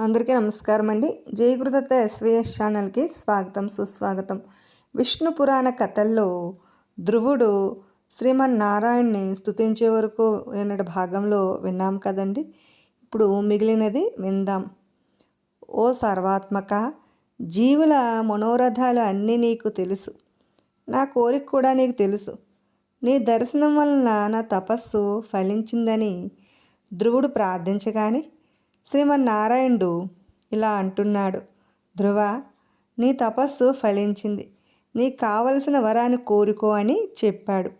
అందరికీ నమస్కారం అండి జయగురుదత్త ఎస్విఎస్ ఛానల్కి స్వాగతం సుస్వాగతం. విష్ణు పురాణ కథల్లో ధ్రువుడు శ్రీమన్నారాయణ్ణి స్తుతించే వరకు నిన్నటి భాగంలో విన్నాం కదండి. ఇప్పుడు మిగిలినది విందాం. ఓ సర్వాత్మక జీవుల మనోరథాలు అన్నీ నీకు తెలుసు. నా కోరిక కూడా నీకు తెలుసు. నీ దర్శనం వలన నా తపస్సు ఫలించిందని ధ్రువుడు ప్రార్థించగానే శ్రీమన్నారాయణుడు ఇలా అంటున్నాడు. ధ్రువ నీ తపస్సు ఫలించింది. నీకు కావలసిన వరాన్ని కోరుకో అని చెప్పాడు.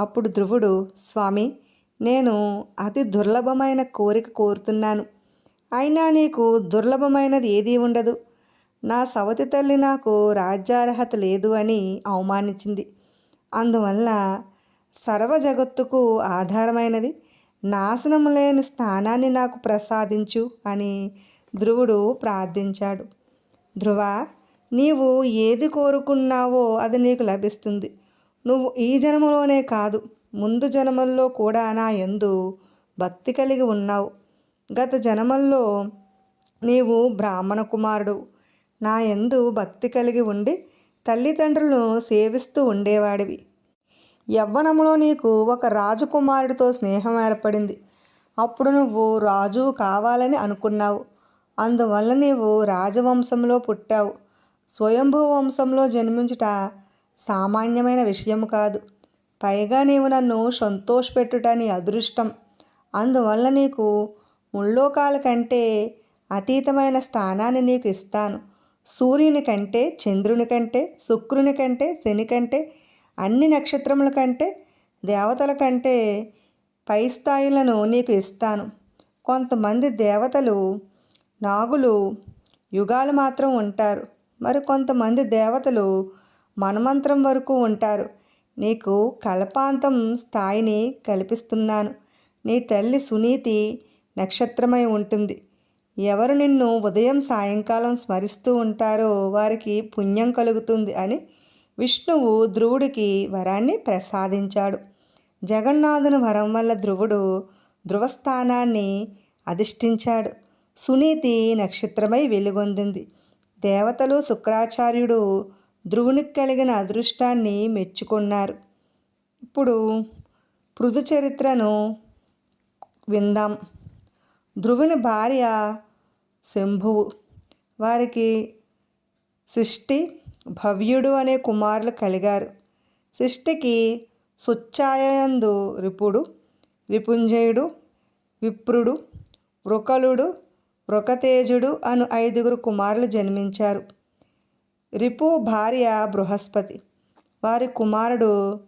అప్పుడు ధ్రువుడు స్వామి నేను అతి దుర్లభమైన కోరిక కోరుతున్నాను. అయినా నీకు దుర్లభమైనది ఏదీ ఉండదు. నా సవతి తల్లి నాకు రాజ్యార్హత లేదు అని అవమానించింది. అందువల్ల సర్వ జగత్తుకు ఆధారమైనది నాశనం లేని స్థానాన్ని నాకు ప్రసాదించు అని ధ్రువుడు ప్రార్థించాడు. ధ్రువ నీవు ఏది కోరుకున్నావో అది నీకు లభిస్తుంది. నువ్వు ఈ జన్మలోనే కాదు ముందు జన్మల్లో కూడా నా ఎందు భక్తి కలిగి ఉన్నావు. గత జన్మల్లో నీవు బ్రాహ్మణ కుమారుడు. నా యందు భక్తి కలిగి ఉండి తల్లిదండ్రులను సేవిస్తూ ఉండేవాడివి. యవ్వనంలో నీకు ఒక రాజకుమారుడితో స్నేహం ఏర్పడింది. అప్పుడు నువ్వు రాజు కావాలని అనుకున్నావు. అందువల్ల నీవు రాజవంశంలో పుట్టావు. స్వయంభూ వంశంలో జన్మించుట సామాన్యమైన విషయం కాదు. పైగా నీవు నన్ను సంతోషపెట్టుట నీ అదృష్టం. అందువల్ల నీకు ముల్లోకాల కంటే అతీతమైన స్థానాన్ని నీకు ఇస్తాను. సూర్యుని కంటే చంద్రుని కంటే శుక్రుని కంటే శని కంటే అన్ని నక్షత్రముల కంటే దేవతల కంటే పై స్థాయిలను నీకు ఇస్తాను. కొంతమంది దేవతలు నాగులు యుగాలు మాత్రం ఉంటారు. మరి కొంతమంది దేవతలు మనమంత్రం వరకు ఉంటారు. నీకు కల్పాంతం స్థాయిని కల్పిస్తున్నాను. నీ తల్లి సునీతి నక్షత్రమై ఉంటుంది. ఎవరు నిన్ను ఉదయం సాయంకాలం స్మరిస్తూ ఉంటారో వారికి పుణ్యం కలుగుతుంది అని విష్ణువు ధ్రువుడికి వరాన్ని ప్రసాదించాడు. జగన్నాథుని వరం వల్ల ధ్రువుడు ధ్రువస్థానాన్ని అధిష్ఠించాడు. సునీతి నక్షత్రమై వెలుగొందింది. దేవతలు శుక్రాచార్యుడు ధ్రువునికి కలిగిన అదృష్టాన్ని మెచ్చుకున్నారు. ఇప్పుడు పృథు చరిత్రను విందాం. ధ్రువుని భార్య శంభువు. వారికి సృష్టి భవ్యుడు అనే కుమారులు కలిగారు. సృష్టికి సుచ్చాయందు రిపుడు రిపుంజయుడు విప్రుడు వృకలుడు వృకతేజుడు అను ఐదుగురు కుమారులు జన్మించారు. రిపు భార్య బృహస్పతి వారి కుమారుడు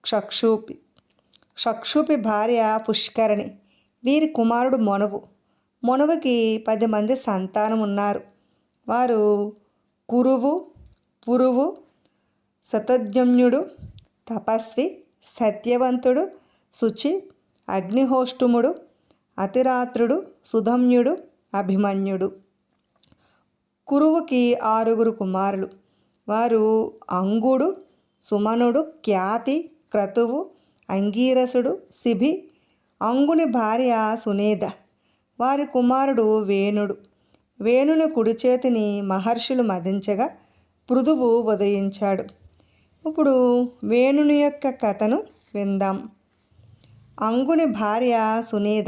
క్షక్షూపి. షక్షూపి భార్య పుష్కరణి వీరి కుమారుడు మొనవు మొనవుకి పది మంది సంతానం ఉన్నారు వారు కురువు పురువు శతజ్ఞమ్యుడు తపస్వి సత్యవంతుడు శుచి అగ్నిహోష్టుముడు అతిరాత్రుడు సుధమ్యుడు అభిమన్యుడు. కురువుకి ఆరుగురు కుమారులు. వారు అంగుడు సుమనుడు ఖ్యాతి క్రతువు అంగీరసుడు శిభి అంగుని భార్య సునేధ వారి కుమారుడు వేణుడు. వేణుని కుడి చేతిని మహర్షులు మదించగా పృథువు ఉదయించాడు. ఇప్పుడు వేణుని యొక్క కథను విందాం. అంగుని భార్య సునీద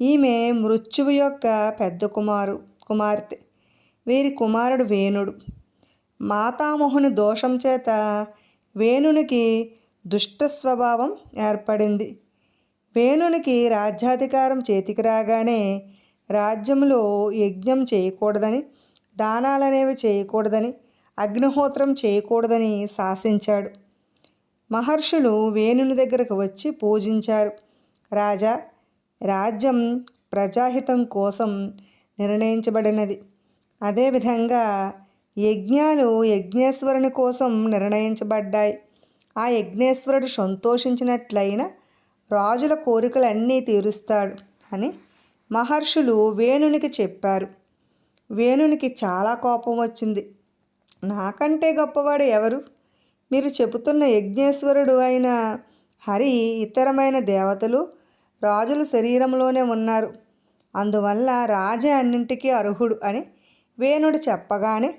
ఈమె మృత్యువు యొక్క పెద్ద కుమారు కుమార్తె. వీరి కుమారుడు వేణుడు. మాతామోహుని దోషం చేత వేణునికి దుష్ట స్వభావం ఏర్పడింది. వేణునికి రాజ్యాధికారం చేతికి రాగానే రాజ్యంలో యజ్ఞం చేయకూడదని దానాలనేవి చేయకూడదని అగ్నిహోత్రం చేయకూడదని శాసించాడు. మహర్షులు వేణుని దగ్గరకు వచ్చి పూజించారు. రాజా రాజ్యం ప్రజాహితం కోసం నిర్ణయించబడినది. అదేవిధంగా యజ్ఞాలు యజ్ఞేశ్వరుని కోసం నిర్ణయించబడ్డాయి. ఆ యజ్ఞేశ్వరుడు సంతోషించినట్లయిన రాజుల కోరికలన్నీ తీరుస్తాడు అని మహర్షులు వేణునికి చెప్పారు. వేణునికి చాలా కోపం వచ్చింది. నాకంటే గొప్పవాడు ఎవరు? మీరు చెబుతున్న యజ్ఞేశ్వరుడు అయిన హరి ఇతరమైన దేవతలు రాజుల శరీరంలోనే ఉన్నారు. అందువల్ల రాజే అన్నింటికీ అర్హుడు అని వేణుడు చెప్పగానే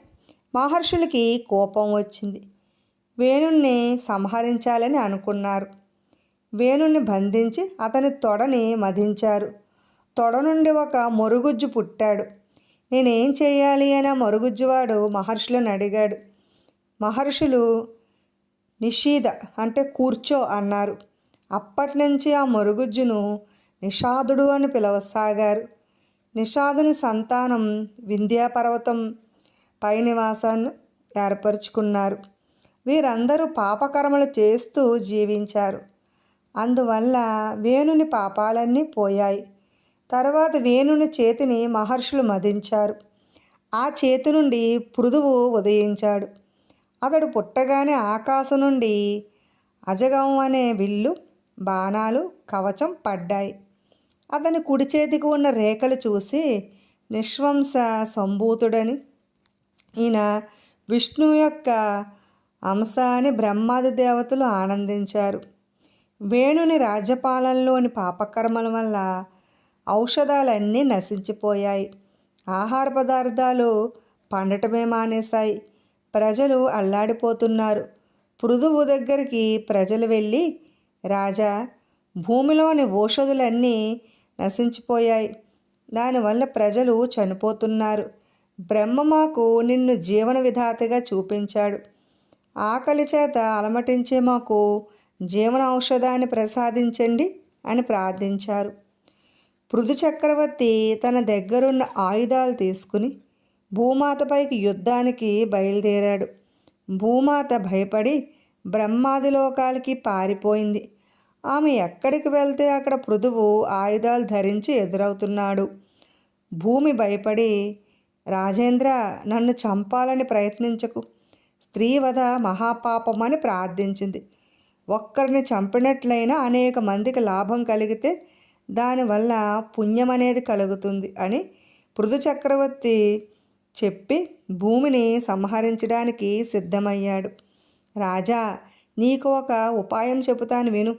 మహర్షులకి కోపం వచ్చింది. వేణుణ్ణి సంహరించాలని అనుకున్నారు. వేణుణ్ణి బంధించి అతని తొడని మధించారు. తొడ నుండి ఒక మరుగుజ్జు పుట్టాడు. నేనేం చేయాలి అని ఆ మరుగుజ్జువాడు మహర్షులను అడిగాడు. మహర్షులు నిషీద అంటే కూర్చో అన్నారు. అప్పటి నుంచి ఆ మరుగుజ్జును నిషాదుడు అని పిలవసాగారు. నిషాదుని సంతానం వింధ్యాపర్వతం పై నివాసాన్ని ఏర్పరచుకున్నారు. వీరందరూ పాపకర్మలు చేస్తూ జీవించారు. అందువల్ల వేణుని పాపాలన్నీ పోయాయి. తర్వాత వేణుని చేతిని మహర్షులు మదించారు. ఆ చేతి నుండి పృథువు ఉదయించాడు. అతడు పుట్టగానే ఆకాశం నుండి అజగం అనే విల్లు బాణాలు కవచం పడ్డాయి. అతని కుడి చేతికి ఉన్న రేఖలు చూసి నిశ్వంస సంభూతుడని ఈయన విష్ణు యొక్క అంశ అని బ్రహ్మాది దేవతలు ఆనందించారు. వేణుని రాజ్యపాలనలోని పాపకర్మల వల్ల ఔషధాలన్నీ నశించిపోయాయి. ఆహార పదార్థాలు పండటమే మానేశాయి. ప్రజలు అల్లాడిపోతున్నారు. పృథువు దగ్గరికి ప్రజలు వెళ్ళి రాజా భూమిలోని ఔషధులన్నీ నశించిపోయాయి. దానివల్ల ప్రజలు చనిపోతున్నారు. బ్రహ్మ మాకు నిన్ను జీవన విధాతగా చూపించాడు. ఆకలి చేత అలమటించే మాకు జీవన ఔషధాన్ని ప్రసాదించండి అని ప్రార్థించారు. పృథు చక్రవర్తి తన దగ్గరున్న ఆయుధాలు తీసుకుని భూమాతపైకి యుద్ధానికి బయలుదేరాడు. భూమాత భయపడి బ్రహ్మాది లోకాలకి పారిపోయింది. ఆమె ఎక్కడికి వెళ్తే అక్కడ పృథువు ఆయుధాలు ధరించి ఎదురవుతున్నాడు. భూమి భయపడి రాజేంద్ర నన్ను చంపాలని ప్రయత్నించకు. స్త్రీవధ మహాపాపమని ప్రార్థించింది. ఒక్కరిని చంపినట్లయినా అనేక మందికి లాభం కలిగితే దానివల్ల పుణ్యం అనేది కలుగుతుంది అని పృథు చక్రవర్తి చెప్పి భూమిని సంహరించడానికి సిద్ధమయ్యాడు. రాజా నీకు ఒక ఉపాయం చెబుతాను విను.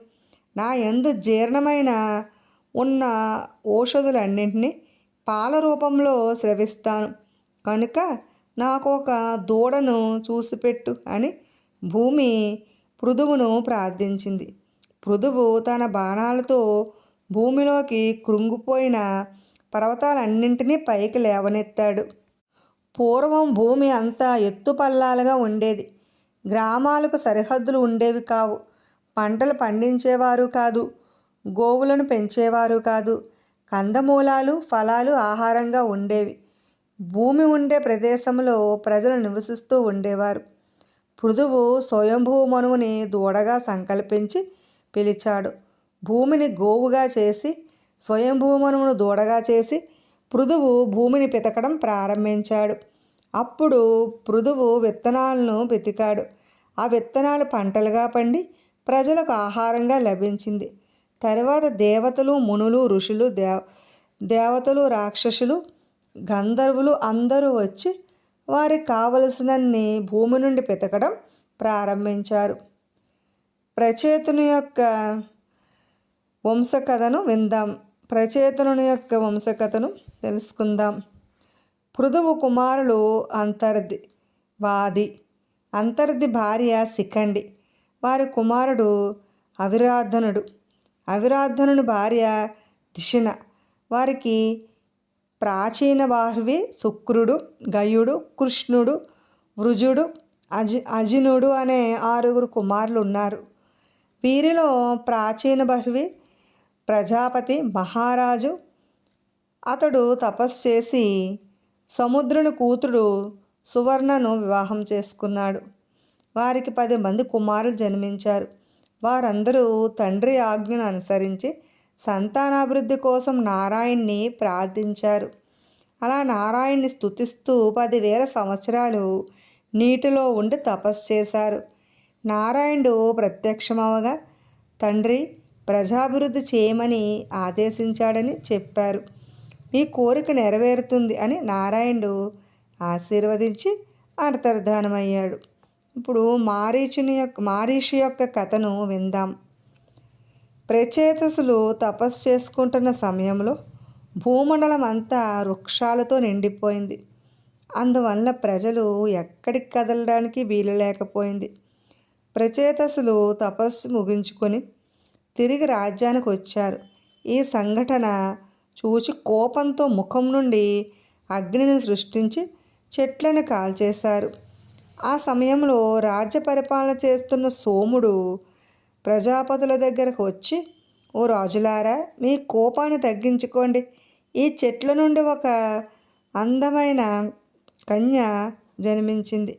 నా ఎందు జీర్ణమైన ఉన్న ఔషధులన్నింటినీ పాల రూపంలో స్రవిస్తాను. కనుక నాకు ఒక దూడను చూసిపెట్టు అని భూమి పృథువును ప్రార్థించింది. పృథువు తన బాణాలతో భూమిలోకి కృంగిపోయిన పర్వతాలన్నింటినీ పైకి లేవనెత్తాడు. పూర్వం భూమి అంతా ఎత్తుపల్లాలుగా ఉండేది. గ్రామాలకు సరిహద్దులు ఉండేవి కావు. పంటలు పండించేవారు కాదు. గోవులను పెంచేవారు కాదు. కందమూలాలు ఫలాలు ఆహారంగా ఉండేవి. భూమి ఉండే ప్రదేశంలో ప్రజలు నివసిస్తూ ఉండేవారు. పృథువు స్వయంభూ మనువుని దూడగా సంకల్పించి పిలిచాడు. భూమిని గోవుగా చేసి స్వయంభూమనువును దూడగా చేసి పృథువు భూమిని పితకడం ప్రారంభించాడు. అప్పుడు పృథువు విత్తనాలను వెతికాడు. ఆ విత్తనాలు పంటలుగా పండి ప్రజలకు ఆహారంగా లభించింది. తర్వాత దేవతలు మునులు ఋషులు దేవ దేవతలు రాక్షసులు గంధర్వులు అందరూ వచ్చి వారికి కావలసినన్ని భూమి నుండి పితకడం ప్రారంభించారు. ప్రచేతుని యొక్క వంశకథను విందాం. ప్రచేతనుని యొక్క వంశకథను తెలుసుకుందాం. పృథువు కుమారులు అంతర్ది వాది. అంతర్ది భార్య శిఖండి. వారి కుమారుడు అవిరాధనుడు అవిరాధనుని భార్య దిశిన వారికి ప్రాచీన బాహ్వి శుక్రుడు గయుడు కృష్ణుడు వృజుడు అజి అజినుడు అనే ఆరుగురు కుమారులు ఉన్నారు. వీరిలో ప్రాచీన బహ్వి ప్రజాపతి మహారాజు. అతడు తపస్సు చేసి సముద్రుని కూతురు సువర్ణను వివాహం చేసుకున్నాడు. వారికి పది మంది కుమారులు జన్మించారు. వారందరూ తండ్రి ఆజ్ఞను అనుసరించి సంతానాభివృద్ధి కోసం నారాయణ్ణి ప్రార్థించారు. అలా నారాయణ్ణి స్తుతిస్తూ పదివేల సంవత్సరాలు నీటిలో ఉండి తపస్సు చేశారు. నారాయణుడు ప్రత్యక్షమవగా తండ్రి ప్రజాభివృద్ధి చేయమని ఆదేశించాడని చెప్పారు. మీ కోరిక నెరవేరుతుంది అని నారాయణుడు ఆశీర్వదించి అంతర్ధానమయ్యాడు. ఇప్పుడు మారీచుని యొక్క మారీషి యొక్క కథను విందాం. ప్రచేతసులు తపస్సు చేసుకుంటున్న సమయంలో భూమండలం అంతా వృక్షాలతో నిండిపోయింది. అందువల్ల ప్రజలు ఎక్కడికి కదలడానికి వీలు లేకపోయింది. ప్రచేతసులు తపస్సు ముగించుకొని తిరిగి రాజ్యానికి వచ్చారు ఈ సంఘటన చూచి కోపంతో ముఖం నుండి అగ్నిని సృష్టించి చెట్లను కాల్చేశారు. ఆ సమయంలో రాజ్య పరిపాలన చేస్తున్న సోముడు ప్రజాపతుల దగ్గరకు వచ్చి ఓ రాజులారా మీ కోపాన్ని తగ్గించుకోండి. ఈ చెట్ల నుండి ఒక అందమైన కన్య జన్మించింది.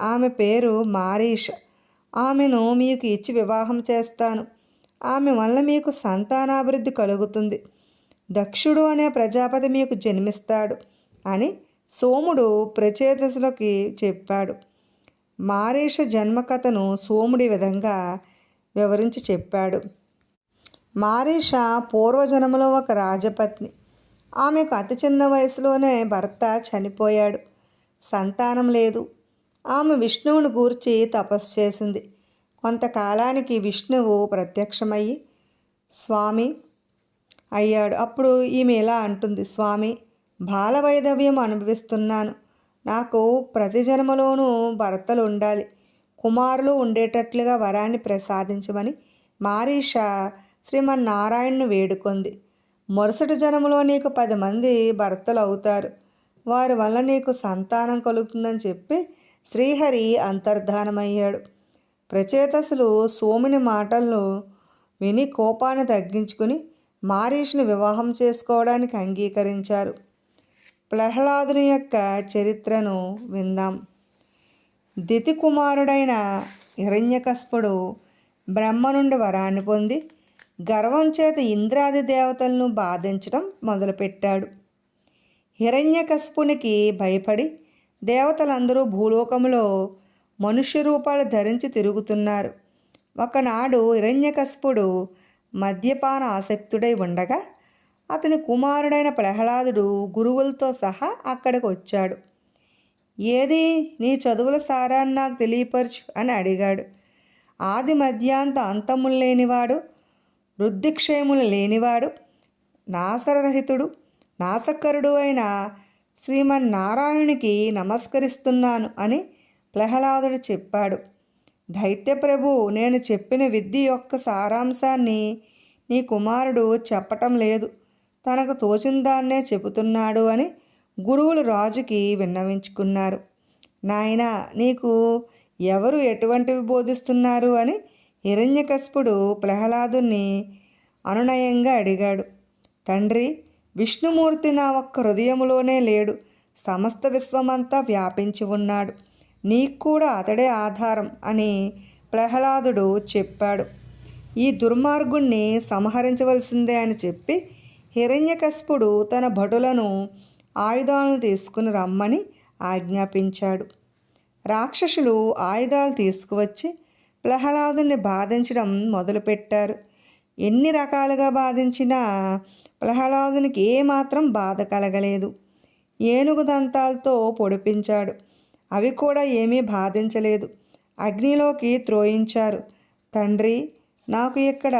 ఆమె పేరు మారీష. ఆమెను మీకు ఇచ్చి వివాహం చేస్తాను. ఆమె వల్ల మీకు సంతానాభివృద్ధి కలుగుతుంది. దక్షుడు అనే ప్రజాపతి మీకు జన్మిస్తాడు అని సోముడు ప్రచేతసులకి చెప్పాడు. మారీష జన్మకథను సోముడి విధంగా వివరించి చెప్పాడు. మారేష పూర్వజన్మలో ఒక రాజపత్ని. ఆమెకు అతి చిన్న వయసులోనే భర్త చనిపోయాడు. సంతానం లేదు. ఆమె విష్ణువుని గూర్చి తపస్సు చేసింది. కొంతకాలానికి విష్ణువు ప్రత్యక్షమయ్యి స్వామి అయ్యాడు. అప్పుడు ఈమె ఇలా అంటుంది స్వామి బాలవైధవ్యం అనుభవిస్తున్నాను. నాకు ప్రతి జన్మలోనూ భర్తలు ఉండాలి. కుమారులు ఉండేటట్లుగా వరాన్ని ప్రసాదించమని మారీష శ్రీమన్నారాయణను వేడుకొంది. మరుసటి జన్మలో నీకు పది మంది భర్తలు అవుతారు. వారి వల్ల నీకు సంతానం కలుగుతుందని చెప్పి శ్రీహరి అంతర్ధానమయ్యాడు. ప్రచేతసులు సోముని మాటలను విని కోపాన్ని తగ్గించుకుని మారీష్ని వివాహం చేసుకోవడానికి అంగీకరించారు. ప్రహ్లాదుని యొక్క చరిత్రను విందాం. దితి కుమారుడైన హిరణ్యకస్పుడు బ్రహ్మ నుండి వరాన్ని పొంది గర్వం చేత ఇంద్రాది దేవతలను బాధించడం మొదలుపెట్టాడు. హిరణ్యకస్పునికి భయపడి దేవతలందరూ భూలోకంలో మనుష్య రూపాలు ధరించి తిరుగుతున్నారు. ఒకనాడు హిరణ్యకస్పుడు మద్యపాన ఆసక్తుడై ఉండగా అతని కుమారుడైన ప్రహ్లాదుడు గురువులతో సహా అక్కడికి వచ్చాడు. ఏది? నీ చదువుల సారాన్ని నాకు తెలియపరచు అని అడిగాడు. ఆది మధ్యాంత అంతములు లేనివాడు వృద్ధిక్షేములు లేనివాడు నాసరహితుడు నాసకరుడు అయిన శ్రీమన్నారాయణునికి నమస్కరిస్తున్నాను అని ప్రహ్లాదుడు చెప్పాడు దైత్యప్రభు నేను చెప్పిన విద్య యొక్క సారాంశాన్ని నీ కుమారుడు చెప్పటం లేదు. తనకు తోచిన దాన్నే చెబుతున్నాడు అని గురువులు రాజుకి విన్నవించుకున్నారు. నాయన నీకు ఎవరు ఎటువంటివి బోధిస్తున్నారు? అని హిరణ్యకస్పుడు ప్రహ్లాదుని అనునయంగా అడిగాడు. తండ్రి విష్ణుమూర్తి నా ఒక్క హృదయములోనే లేడు. సమస్త విశ్వమంతా వ్యాపించి ఉన్నాడు. నీకు కూడా అతడే ఆధారం అని ప్రహ్లాదుడు చెప్పాడు. ఈ దుర్మార్గుణ్ణి సంహరించవలసిందే అని చెప్పి హిరణ్యకస్పుడు తన భటులను ఆయుధాలను తీసుకుని రమ్మని ఆజ్ఞాపించాడు. రాక్షసులు ఆయుధాలు తీసుకువచ్చి ప్రహ్లాదుని బాధించడం మొదలుపెట్టారు. ఎన్ని రకాలుగా బాధించినా ప్రహ్లాదునికి ఏమాత్రం బాధ కలగలేదు. ఏనుగు దంతాలతో పొడిపించాడు. అవి కూడా ఏమీ బాధించలేదు. అగ్నిలోకి త్రోయించారు. తండ్రి నాకు ఇక్కడ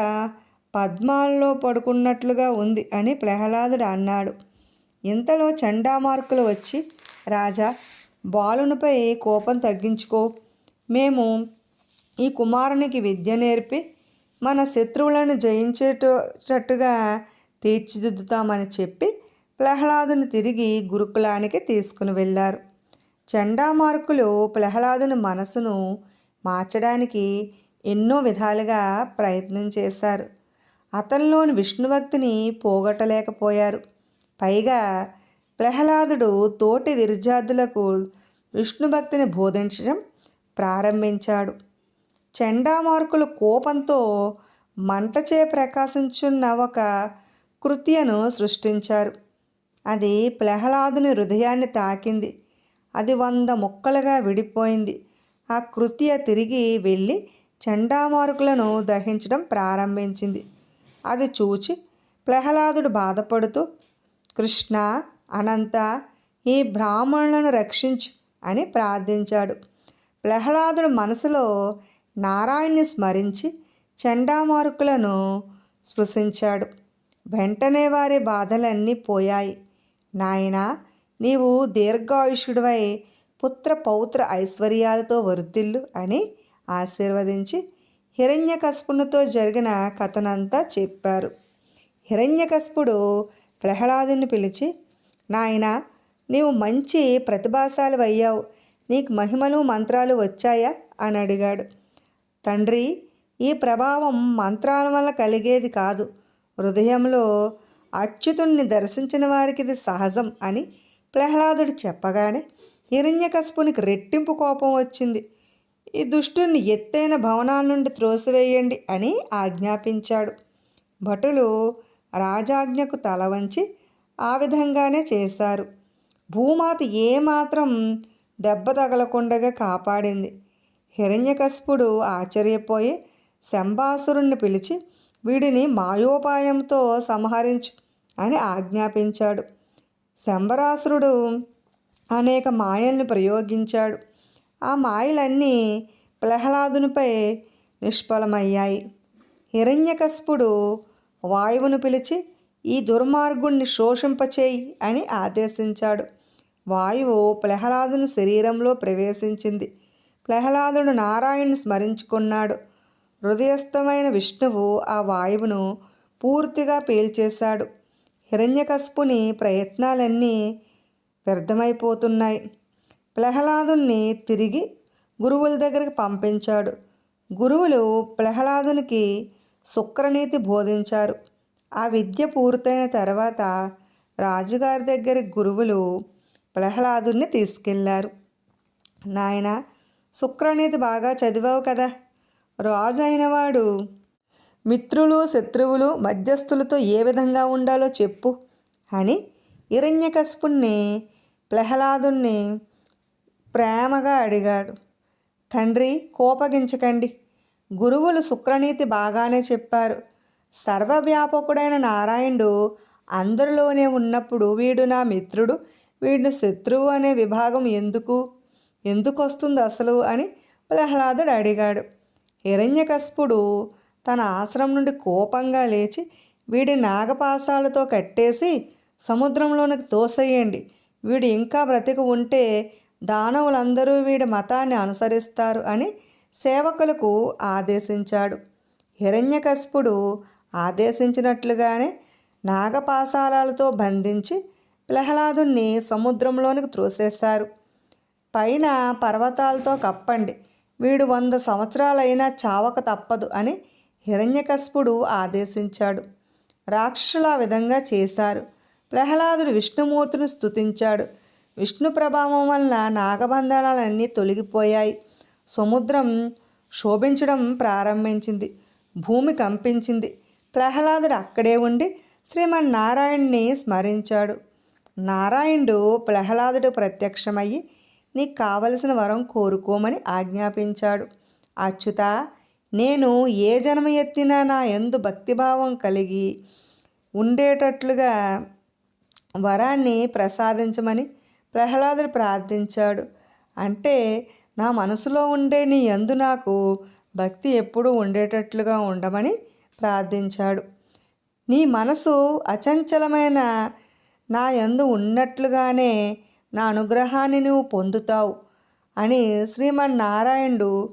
పద్మాల్లో పడుకున్నట్లుగా ఉంది అని ప్రహ్లాదుడు అన్నాడు. ఇంతలో చండామార్కులు వచ్చి రాజా బాలునిపై కోపం తగ్గించుకో. మేము ఈ కుమారునికి విద్య నేర్పి మన శత్రువులను జయించేటట్టుగా తీర్చిదిద్దుతామని చెప్పి ప్రహ్లాదుని తిరిగి గురుకులానికి తీసుకుని వెళ్ళారు. చండామార్కులు ప్రహ్లాదుని మనసును మార్చడానికి ఎన్నో విధాలుగా ప్రయత్నం చేశారు. అతనిలోని విష్ణుభక్తిని పోగొట్టలేకపోయారు. పైగా ప్రహ్లాదుడు తోటి విద్యార్థులకు విష్ణుభక్తిని బోధించడం ప్రారంభించాడు. చండామార్కులు కోపంతో మంటచే ప్రకాశించున్న ఒక కృత్యను సృష్టించారు. అది ప్రహ్లాదుని హృదయాన్ని తాకింది. అది వంద ముక్కలుగా విడిపోయింది. ఆ కృత్య తిరిగి వెళ్ళి చండామార్కులను దహించడం ప్రారంభించింది. అది చూచి ప్రహ్లాదుడు బాధపడుతూ కృష్ణ అనంత ఈ బ్రాహ్మణులను రక్షించు అని ప్రార్థించాడు. ప్రహ్లాదుడు మనసులో నారాయణ్ని స్మరించి చండామార్కులను స్పృశించాడు. వెంటనే వారి బాధలన్నీ పోయాయి. నాయనా నీవు దీర్ఘాయుషుడివై పుత్ర పౌత్ర ఐశ్వర్యాలతో వరుతిల్లు అని ఆశీర్వదించి హిరణ్యకశపునితో జరిగిన కథనంతా చెప్పారు. హిరణ్యకశపుడు ప్రహ్లాదుని పిలిచి నాయన నీవు మంచి ప్రతిభాసాలు అయ్యావు నీకు మహిమలు మంత్రాలు వచ్చాయా? అని అడిగాడు. తండ్రి ఈ ప్రభావం మంత్రాల వల్ల కలిగేది కాదు. హృదయంలో అచ్యుతుణ్ణి దర్శించిన వారికి ఇది సహజం అని ప్రహ్లాదుడు చెప్పగానే హిరణ్యకశపునికి రెట్టింపు కోపం వచ్చింది. ఈ దుష్టుని ఎత్తైన భవనాల నుండి త్రోసివేయండి అని ఆజ్ఞాపించాడు. భటులు రాజాజ్ఞకు తల వంచి ఆ విధంగానే చేశారు. భూమాత ఏమాత్రం దెబ్బ తగలకుండగా కాపాడింది. హిరణ్యకశపుడు ఆశ్చర్యపోయి శంబాసురుణ్ణి పిలిచి వీడిని మాయోపాయంతో సంహరించు అని ఆజ్ఞాపించాడు. శంబరాసురుడు అనేక మాయల్ని ప్రయోగించాడు. ఆ మాయలన్నీ ప్రహ్లాదునిపై నిష్ఫలమయ్యాయి. హిరణ్యకస్పుడు వాయువును పిలిచి ఈ దుర్మార్గుణ్ణి శోషింపచేయి అని ఆదేశించాడు. వాయువు ప్రహ్లాదుని శరీరంలో ప్రవేశించింది. ప్రహ్లాదుడు నారాయణ్ని స్మరించుకున్నాడు. హృదయస్థమైన విష్ణువు ఆ వాయువును పూర్తిగా పీల్చేశాడు. హిరణ్యకస్పుని ప్రయత్నాలన్నీ వ్యర్థమైపోతున్నాయి. ప్రహ్లాదుని తిరిగి గురువుల దగ్గరికి పంపించాడు. గురువులు ప్రహ్లాదునికి శుక్రనీతి బోధించారు. ఆ విద్య పూర్తయిన తర్వాత రాజుగారి దగ్గర గురువులు ప్రహ్లాదుని తీసుకెళ్ళారు. నాయన శుక్రనీతి బాగా చదివావు కదా. రాజు అయినవాడు మిత్రులు శత్రువులు మధ్యస్థులతో ఏ విధంగా ఉండాలో చెప్పు. అని హిరణ్యకశపుణ్ణి ప్రహ్లాదుణ్ణి ప్రేమగా అడిగాడు. తండ్రి కోపగించకండి. గురువులు శుక్రనీతి బాగానే చెప్పారు. సర్వవ్యాపకుడైన నారాయణుడు అందరిలోనే ఉన్నప్పుడు వీడు నా మిత్రుడు వీడిని శత్రువు అనే విభాగం ఎందుకు? ఎందుకు వస్తుంది అసలు? అని ప్రహ్లాదుడు అడిగాడు. హిరణ్యకశపుడు తన ఆశ్రమం నుండి కోపంగా లేచి వీడి నాగపాసాలతో కట్టేసి సముద్రంలోనికి తోసేయండి. వీడు ఇంకా బ్రతికి ఉంటే దానవులందరూ వీడి మతాన్ని అనుసరిస్తారు అని సేవకులకు ఆదేశించాడు. హిరణ్యకశిపుడు ఆదేశించినట్లుగానే నాగపాసాలతో బంధించి ప్రహ్లాదుణ్ణి సముద్రంలోనికి త్రోసేశారు. పైన పర్వతాలతో కప్పండి. వీడు వంద సంవత్సరాలైనా చావక తప్పదు అని హిరణ్యకశపుడు ఆదేశించాడు. రాక్షసుల విధంగా చేశారు. ప్రహ్లాదుడు విష్ణుమూర్తిని స్థుతించాడు విష్ణు ప్రభావం వలన నాగబంధనాలన్నీ తొలగిపోయాయి. సముద్రం శోభించడం ప్రారంభించింది. భూమి కంపించింది. ప్రహ్లాదుడు అక్కడే ఉండి శ్రీమన్నారాయణ్ణి స్మరించాడు. నారాయణుడు ప్రహ్లాదుడు ప్రత్యక్షమయ్యి నీకు కావలసిన వరం కోరుకోమని ఆజ్ఞాపించాడు. అచ్యుత నేను ఏ జన్మ ఎత్తినా నా ఎందు భక్తిభావం కలిగి ఉండేటట్లుగా వరాన్ని ప్రసాదించమని ప్రహ్లాదుడు ప్రార్థించాడు. అంటే నా మనసులో ఉండే నీ యందు నాకు భక్తి ఎప్పుడూ ఉండేటట్లుగా ఉండమని ప్రార్థించాడు. నీ మనసు అచంచలమైన నా యందు ఉన్నట్లుగానే నా అనుగ్రహాన్ని నువ్వు పొందుతావు అని శ్రీమన్నారాయణుడు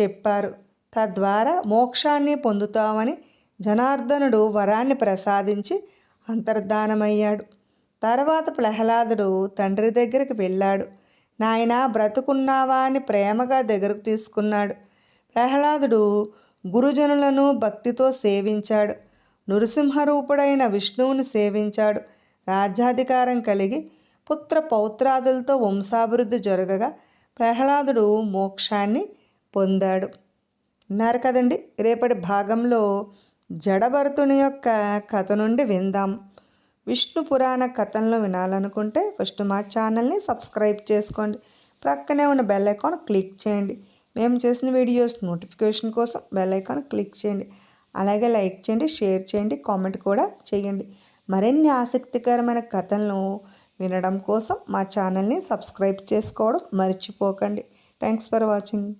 చెప్పారు. తద్వారా మోక్షాన్ని పొందుతామని జనార్దనుడు వరాన్ని ప్రసాదించి అంతర్ధానమయ్యాడు. తర్వాత ప్రహ్లాదుడు తండ్రి దగ్గరికి వెళ్ళాడు. నాయన బ్రతుకున్నావా అని ప్రేమగా దగ్గరకు తీసుకున్నాడు. ప్రహ్లాదుడు గురుజనులను భక్తితో సేవించాడు. నృసింహరూపుడైన విష్ణువుని సేవించాడు. రాజ్యాధికారం కలిగి పుత్ర పౌత్రాదులతో వంశాభివృద్ధి జరగగా ప్రహ్లాదుడు మోక్షాన్ని పొందాడు. విన్నారు కదండి. రేపటి భాగంలో జడభరతుని యొక్క కథ నుండి విందాం. విష్ణు పురాణ కథలను వినాలనుకుంటే ఫస్ట్ మా ఛానల్ని సబ్స్క్రైబ్ చేసుకోండి. ప్రక్కనే ఉన్న బెల్ ఐకాన్ క్లిక్ చేయండి. మేము చేసిన వీడియోస్ నోటిఫికేషన్ కోసం బెల్ ఐకాన్ క్లిక్ చేయండి. అలాగే లైక్ చేయండి షేర్ చేయండి కామెంట్ కూడా చేయండి. మరిన్ని ఆసక్తికరమైన కథలను వినడం కోసం మా ఛానల్ని సబ్స్క్రైబ్ చేసుకోవడం మర్చిపోకండి. Thanks for watching.